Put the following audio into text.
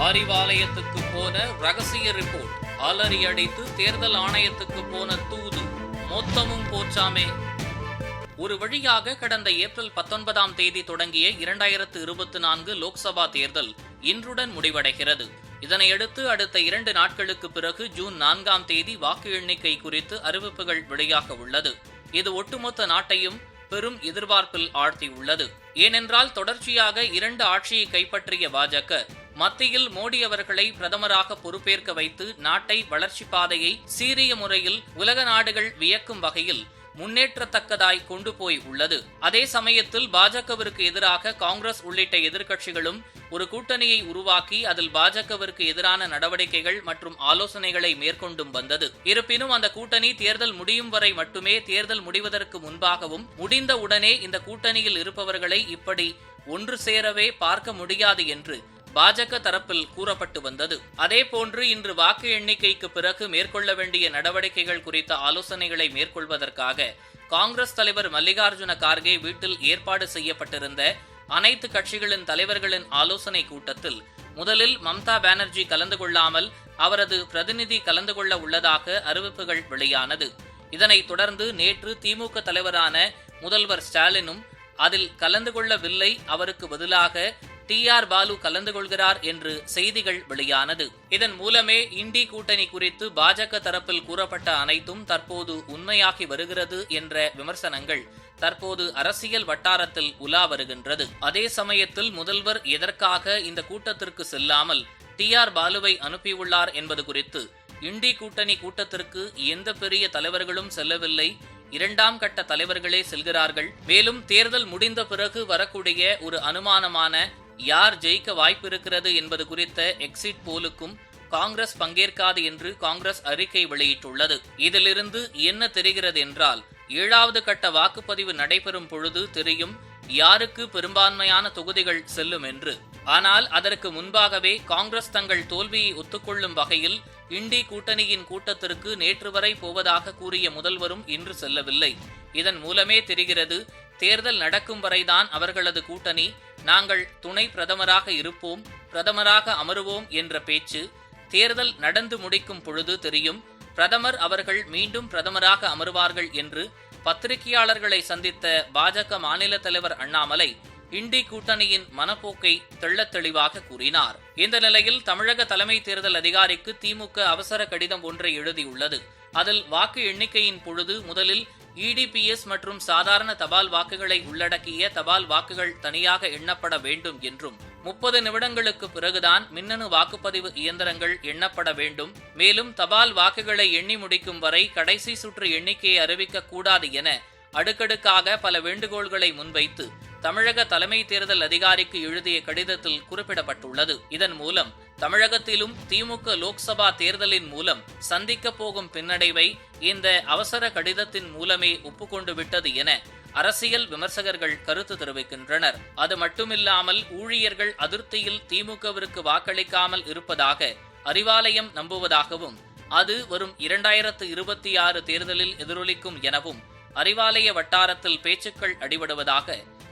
அறிவாலயத்துக்கு போன ரகசிய ரிப்போர்ட் அலறி அடித்து தேர்தல் ஆணையத்துக்கு போன தூது. மொத்தமும் போச்சாமே. ஒரு வழியாக கடந்த ஏப்ரல் பத்தொன்பதாம் தேதி தொடங்கிய இரண்டாயிரத்து இருபத்தி நான்கு லோக்சபா தேர்தல் இன்றுடன் முடிவடைகிறது. இதனையடுத்து அடுத்த இரண்டு நாட்களுக்கு பிறகு ஜூன் நான்காம் தேதி வாக்கு எண்ணிக்கை குறித்து அறிவிப்புகள் வெளியாக உள்ளது. இது ஒட்டுமொத்த நாட்டையும் பெரும் எதிர்பார்ப்பில் ஆழ்த்தியுள்ளது. ஏனென்றால் தொடர்ச்சியாக இரண்டு ஆட்சியை கைப்பற்றிய பாஜக மத்தியில் மோடி அவர்களை பிரதமராக பொறுப்பேற்க வைத்து நாட்டை வளர்ச்சி பாதையை சீரிய முறையில் உலக நாடுகள் வியக்கும் வகையில் முன்னேற்றத்தக்கதாய் கொண்டு போய் உள்ளது. அதே சமயத்தில் பாஜகவிற்கு எதிராக காங்கிரஸ் உள்ளிட்ட எதிர்க்கட்சிகளும் ஒரு கூட்டணியை உருவாக்கி அதில் பாஜகவிற்கு எதிரான நடவடிக்கைகள் மற்றும் ஆலோசனைகளை மேற்கொண்டும் வந்தது. இருப்பினும் அந்த கூட்டணி தேர்தல் முடியும் வரை மட்டுமே தேர்தல் முடிவதற்கு முன்பாகவும் முடிந்த உடனே இந்த கூட்டணியில் இருப்பவர்களை இப்படி ஒன்று சேரவே பார்க்க முடியாது என்று பாஜக தரப்பில் கூறப்பட்டு வந்தது. அதேபோன்று இன்று வாக்கு எண்ணிக்கைக்கு பிறகு மேற்கொள்ள வேண்டிய நடவடிக்கைகள் குறித்த ஆலோசனைகளை மேற்கொள்வதற்காக காங்கிரஸ் தலைவர் மல்லிகார்ஜுன கார்கே வீட்டில் ஏற்பாடு செய்யப்பட்டிருந்த அனைத்து கட்சிகளின் தலைவர்களின் ஆலோசனை கூட்டத்தில் முதலில் மம்தா பானர்ஜி கலந்து கொள்ளாமல் அவரது பிரதிநிதி கலந்து கொள்ள உள்ளதாக அறிவிப்புகள் வெளியானது. இதனைத் தொடர்ந்து நேற்று திமுக தலைவரான முதல்வர் ஸ்டாலினும் அதில் கலந்து கொள்ளவில்லை அவருக்கு பதிலாக டி ஆர் பாலு கலந்து கொள்கிறார் என்று செய்திகள் வெளியானது. இதன் மூலமே இண்டி கூட்டணி குறித்து பாஜக தரப்பில் கூறப்பட்ட அனைத்தும் தற்போது உண்மையாகி வருகிறது என்ற விமர்சனங்கள் தற்போது அரசியல் வட்டாரத்தில் உலா வருகின்றது. அதே சமயத்தில் முதல்வர் எதற்காக இந்த கூட்டத்திற்கு செல்லாமல் டி ஆர் பாலுவை அனுப்பியுள்ளார் என்பது குறித்து இண்டி கூட்டணி கூட்டத்திற்கு எந்த பெரிய தலைவர்களும் செல்லவில்லை. இரண்டாம் கட்ட தலைவர்களே செல்கிறார்கள். மேலும் தேர்தல் முடிந்த பிறகு வரக்கூடிய ஒரு அனுமானமான யார் ஜெயிக்க வாய்ப்பு இருக்கிறது என்பது குறித்த எக்ஸிட் போலுக்கும் காங்கிரஸ் பங்கேற்காது என்று காங்கிரஸ் அறிக்கை வெளியிட்டுள்ளது. இதிலிருந்து என்ன தெரிகிறது என்றால் ஏழாவது கட்ட வாக்குப்பதிவு நடைபெறும் பொழுது தெரியும் யாருக்கு பெரும்பான்மையான தொகுதிகள் செல்லும் என்று. ஆனால் அதற்கு முன்பாகவே காங்கிரஸ் தங்கள் தோல்வியை ஒத்துக்கொள்ளும் வகையில் இண்டி கூட்டணியின் கூட்டத்திற்கு நேற்று வரை போவதாக கூறிய முதல்வரும் இன்று செல்லவில்லை. இதன் மூலமே தெரிகிறது தேர்தல் நடக்கும் வரைதான் அவர்களது கூட்டணி நாங்கள் துணை பிரதமராக இருப்போம் பிரதமராக அமருவோம் என்ற பேச்சு தேர்தல் நடந்து முடிக்கும் பொழுது தெரியும் பிரதமர் அவர்கள் மீண்டும் பிரதமராக அமருவார்கள் என்று பத்திரிகையாளர்களை சந்தித்த பாஜக மாநில தலைவர் அண்ணாமலை இண்டி கூட்டணியின் மனப்போக்கை தெள்ளத் தெளிவாக கூறினார். இந்த நிலையில் தமிழக தலைமை தேர்தல் அதிகாரிக்கு திமுக அவசர கடிதம் ஒன்றை எழுதியுள்ளது. அதில் வாக்கு எண்ணிக்கையின் பொழுது முதலில் இடிபிஎஸ் மற்றும் சாதாரண தபால் வாக்குகளை உள்ளடக்கிய தபால் வாக்குகள் தனியாக எண்ணப்பட வேண்டும் என்றும் முப்பது நிமிடங்களுக்கு பிறகுதான் மின்னணு வாக்குப்பதிவு இயந்திரங்கள் எண்ணப்பட வேண்டும். மேலும் தபால் வாக்குகளை எண்ணி முடிக்கும் வரை கடைசி சுற்று எண்ணிக்கையை அறிவிக்க கூடாது என அடுக்கடுக்காக பல வேண்டுகோள்களை முன்வைத்து தமிழக தலைமை தேர்தல் அதிகாரிக்கு எழுதிய கடிதத்தில் குறிப்பிடப்பட்டுள்ளது. இதன் மூலம் தமிழகத்திலும் திமுக லோக்சபா தேர்தலின் மூலம் சந்திக்க போகும் பின்னடைவை இந்த அவசர கடிதத்தின் மூலமே ஒப்புக்கொண்டு விட்டது என அரசியல் விமர்சகர்கள் கருத்து தெரிவிக்கின்றனர். அது மட்டுமில்லாமல் ஊழியர்கள் அதிருப்தியில் திமுகவிற்கு வாக்களிக்காமல் இருப்பதாக அறிவாலயம் நம்புவதாகவும் அது வரும் இரண்டாயிரத்து இருபத்தி ஆறு தேர்தலில் எதிரொலிக்கும் எனவும் அறிவாலய வட்டாரத்தில் பேச்சுக்கள் அடிபடுவதாக